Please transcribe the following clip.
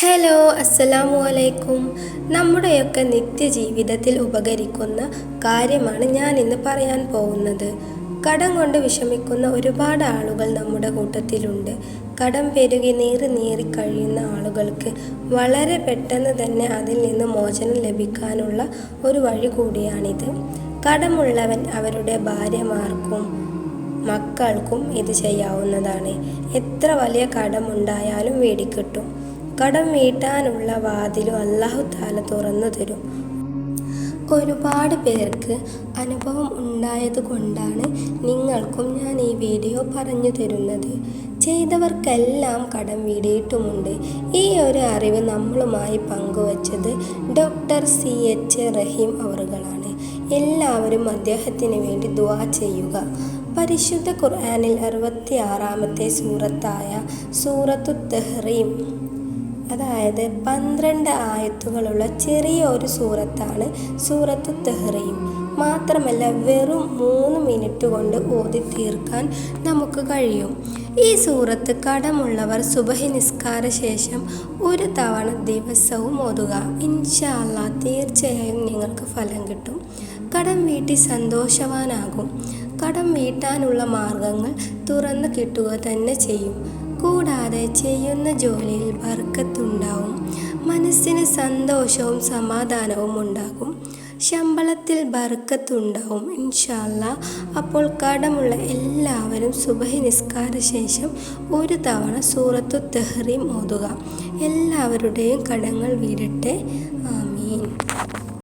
Hello അസ്സലാമു അലൈക്കും നമ്മുടെയൊക്കെ നിത്യജീവിതത്തിൽ ഉപകരിക്കുന്ന കാര്യമാണ് ഞാൻ ഇന്ന് പറയാൻ പോകുന്നത്. കടം കൊണ്ട് വിഷമിക്കുന്ന ഒരുപാട് ആളുകൾ നമ്മുടെ കൂട്ടത്തിലുണ്ട്. കടം പെരുകി നീറി നീറി കഴിയുന്ന ആളുകൾക്ക് വളരെ പെട്ടെന്ന് തന്നെ അതിൽ നിന്ന് മോചനം ലഭിക്കാനുള്ള ഒരു വഴി കൂടിയാണിത്. കടമുള്ളവൻ അവരുടെ ഭാര്യമാർക്കും മക്കൾക്കും ഇത് ചെയ്യാവുന്നതാണ്. എത്ര വലിയ കടമുണ്ടായാലും വീടിക്കിട്ടും. കടം വീട്ടാനുള്ള വാതിലും അള്ളാഹു താല തുറന്നു തരും. ഒരുപാട് പേർക്ക് അനുഭവം ഉണ്ടായത് കൊണ്ടാണ് നിങ്ങൾക്കും ഞാൻ ഈ വീഡിയോ പറഞ്ഞു തരുന്നത്. ചെയ്തവർക്കെല്ലാം കടം വീടിയിട്ടുമുണ്ട്. ഈ ഒരു അറിവ് നമ്മളുമായി പങ്കുവച്ചത് ഡോക്ടർ സി എച്ച് റഹീം അവറുകളാണ്. എല്ലാവരും അദ്ദേഹത്തിന് വേണ്ടി ദുവാ ചെയ്യുക. പരിശുദ്ധ ഖുർആാനിൽ അറുപത്തി ആറാമത്തെ സൂറത്തായ സൂറത്തു തെഹ്റീം അതായത് പന്ത്രണ്ട് ആയത്തുകളുള്ള ചെറിയ ഒരു സൂറത്താണ് സൂറത്ത് തെഹ്റയും. മാത്രമല്ല വെറും മൂന്ന് മിനിറ്റ് കൊണ്ട് ഓതി തീർക്കാൻ നമുക്ക് കഴിയും. ഈ സൂറത്ത് കടമുള്ളവർ സുബഹി നിസ്കാര ശേഷം ഒരു തവണ ദിവസവും ഓതുക. ഇൻഷാല്ല തീർച്ചയായും നിങ്ങൾക്ക് ഫലം കിട്ടും. കടം വീട്ടി സന്തോഷവാനാകും. കടം വീട്ടാനുള്ള മാർഗങ്ങൾ തുറന്നു കിട്ടുക തന്നെ ചെയ്യും. കൂടാതെ ചെയ്യുന്ന ജോലിയിൽ ബർക്കത്തുണ്ടാവും മനസ്സിന് സന്തോഷവും സമാധാനവും ഉണ്ടാകും. ശമ്പളത്തിൽ ബർക്കത്തുണ്ടാവും ഇൻഷാല്ല. അപ്പോൾ കടമുള്ള എല്ലാവരും സുബഹി നിസ്കാര ശേഷം ഒരു തവണ സൂറത്തു തെഹ്റീം ഓതുക. എല്ലാവരുടെയും കടങ്ങൾ വീടട്ടെ